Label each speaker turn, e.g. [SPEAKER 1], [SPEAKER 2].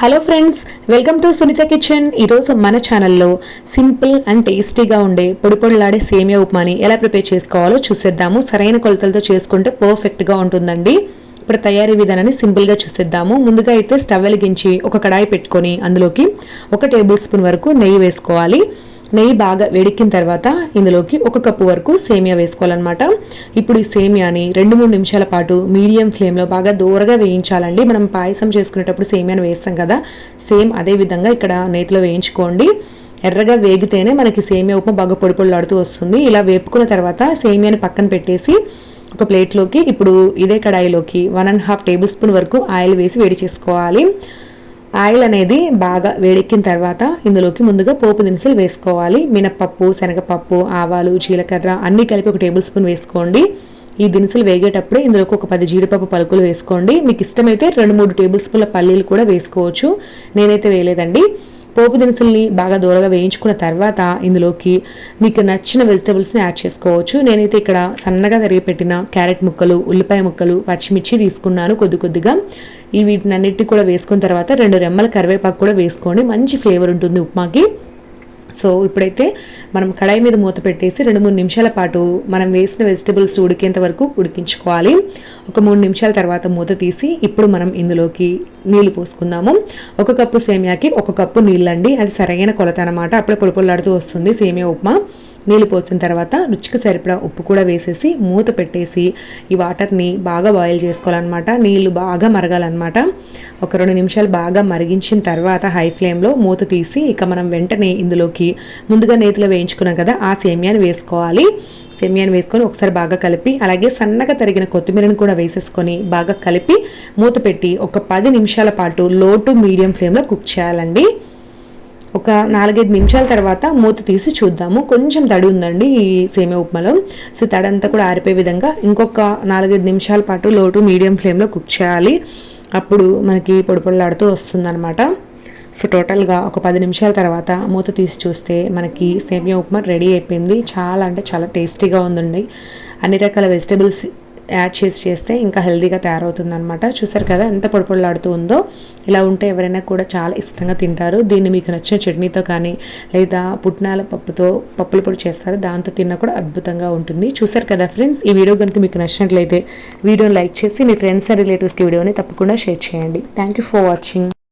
[SPEAKER 1] Hello friends welcome to Sunita kitchen ఈరోజు మన ఛానల్లో సింపుల్ అండ్ టేస్టీగా ఉండే పొడి పొడిలాడే సేమియా ఉప్మాని ఎలా ప్రిపేర్ చేసుకోవాలో చూసేద్దాము. సరైన కొలతలతో చేసుకుంటే పర్ఫెక్ట్గా ఉంటుందండి. ఇప్పుడు తయారీ విధానాన్ని సింపుల్గా చూసేద్దాము. ముందుగా అయితే స్టవ్ వెలిగించి ఒక కడాయి పెట్టుకొని అందులోకి ఒక టేబుల్ స్పూన్ వరకు నెయ్యి వేసుకోవాలి. నెయ్యి బాగా వేడెక్కిన తర్వాత ఇందులోకి ఒక కప్పు వరకు సేమియా వేసుకోవాలన్నమాట. ఇప్పుడు ఈ సేమియాని రెండు మూడు నిమిషాల పాటు మీడియం ఫ్లేమ్లో బాగా దూరగా వేయించాలండి. మనం పాయసం చేసుకునేటప్పుడు సేమియాని వేస్తాం కదా సేమ్ అదే విధంగా ఇక్కడ నేతిలో వేయించుకోండి. ఎర్రగా వేగితేనే మనకి సేమియా ఉప్మా బాగా పొడి పొడిలాడుతూ వస్తుంది. ఇలా వేపుకున్న తర్వాత సేమియాని పక్కన పెట్టేసి ఒక ప్లేట్లోకి ఇప్పుడు ఇదే కడాయిలోకి one and half tablespoon వరకు ఆయిల్ వేసి వేడి చేసుకోవాలి. ఆయిల్ అనేది బాగా వేడెక్కిన తర్వాత ఇందులోకి ముందుగా పోపు దినుసులు వేసుకోవాలి. మినప్పప్పు శనగపప్పు ఆవాలు జీలకర్ర అన్నీ కలిపి ఒక టేబుల్ స్పూన్ వేసుకోండి. ఈ దినుసులు వేగేటప్పుడే ఇందులోకి ఒక పది జీడిపప్పు పలుకులు వేసుకోండి. మీకు ఇష్టమైతే రెండు మూడు టేబుల్ స్పూన్ల పల్లీలు కూడా వేసుకోవచ్చు. నేనైతే వేయలేదండి. పోపు దినుసుల్ని బాగా దూరగా వేయించుకున్న తర్వాత ఇందులోకి మీకు నచ్చిన వెజిటబుల్స్ని యాడ్ చేసుకోవచ్చు. నేనైతే ఇక్కడ సన్నగా తరిగి పెట్టిన క్యారెట్ ముక్కలు ఉల్లిపాయ ముక్కలు పచ్చిమిర్చి తీసుకున్నాను కొద్ది కొద్దిగా. ఈ వీటిని అన్నిటిని కూడా వేసుకున్న తర్వాత రెండు రెమ్మల కరివేపాకు కూడా వేసుకోండి. మంచి ఫ్లేవర్ ఉంటుంది ఉప్మాకి. సో ఇప్పుడైతే మనం కడాయి మీద మూత పెట్టేసి రెండు మూడు నిమిషాల పాటు మనం వేసిన వెజిటబుల్స్ ఉడికేంత వరకు ఉడికించుకోవాలి. ఒక మూడు నిమిషాల తర్వాత మూత తీసి ఇప్పుడు మనం ఇందులోకి నీళ్ళు పోసుకుందాము. ఒక కప్పు సేమియాకి ఒక కప్పు నీళ్ళండి. అది సరైన కొలత అనమాట అప్పుడే పొడి వస్తుంది సేమియా ఉప్మా. నీళ్ళు పోసిన తర్వాత రుచికి సరిపడా ఉప్పు కూడా వేసేసి మూత పెట్టేసి ఈ వాటర్ని బాగా బాయిల్ చేసుకోవాలన్నమాట. నీళ్ళు బాగా మరగాలన్నమాట. ఒక రెండు నిమిషాలు బాగా మరిగించిన తర్వాత హై ఫ్లేమ్లో మూత తీసి ఇక మనం వెంటనే ఇందులోకి ముందుగా నేతిలో వేయించుకున్నాం కదా ఆ సేమియాని వేసుకోవాలి. సేమియాని వేసుకొని ఒకసారి బాగా కలిపి అలాగే సన్నగా తరిగిన కొత్తిమీరని కూడా వేసేసుకొని బాగా కలిపి మూత పెట్టి ఒక పది నిమిషాల పాటు లో టు మీడియం ఫ్లేమ్లో కుక్ చేయాలండి. ఒక నాలుగైదు నిమిషాల తర్వాత మూత తీసి చూద్దాము. కొంచెం తడి ఉందండి ఈ సేమియా ఉప్మాలో. సో తడి అంతా కూడా ఆరిపోయే విధంగా ఇంకొక నాలుగైదు నిమిషాల పాటు లోటు మీడియం ఫ్లేమ్లో కుక్ చేయాలి. అప్పుడు మనకి పొడి పొడిలాడుతూ వస్తుందన్నమాట. సో టోటల్గా ఒక పది నిమిషాల తర్వాత మూత తీసి చూస్తే మనకి సేమియా ఉప్మా రెడీ అయిపోయింది. చాలా అంటే చాలా టేస్టీగా ఉందండి. అన్ని రకాల వెజిటబుల్స్ యాడ్ చేసి చేస్తే ఇంకా హెల్దీగా తయారవుతుంది అనమాట చూసారు కదా ఎంత పొడిపొడలాడుతూ ఉందో. ఇలా ఉంటే ఎవరైనా కూడా చాలా ఇష్టంగా తింటారు. దీన్ని మీకు నచ్చిన చట్నీతో కానీ లేదా పుట్నాల పప్పుతో పప్పుల పొడి చేస్తారు. దాంతో తిన్నా కూడా అద్భుతంగా ఉంటుంది. చూసారు కదా ఫ్రెండ్స్ ఈ వీడియో కనుక మీకు నచ్చినట్లయితే వీడియోని లైక్ చేసి మీ ఫ్రెండ్స్ అండ్ రిలేటివ్స్కి వీడియోని తప్పకుండా షేర్ చేయండి. Thank you for watching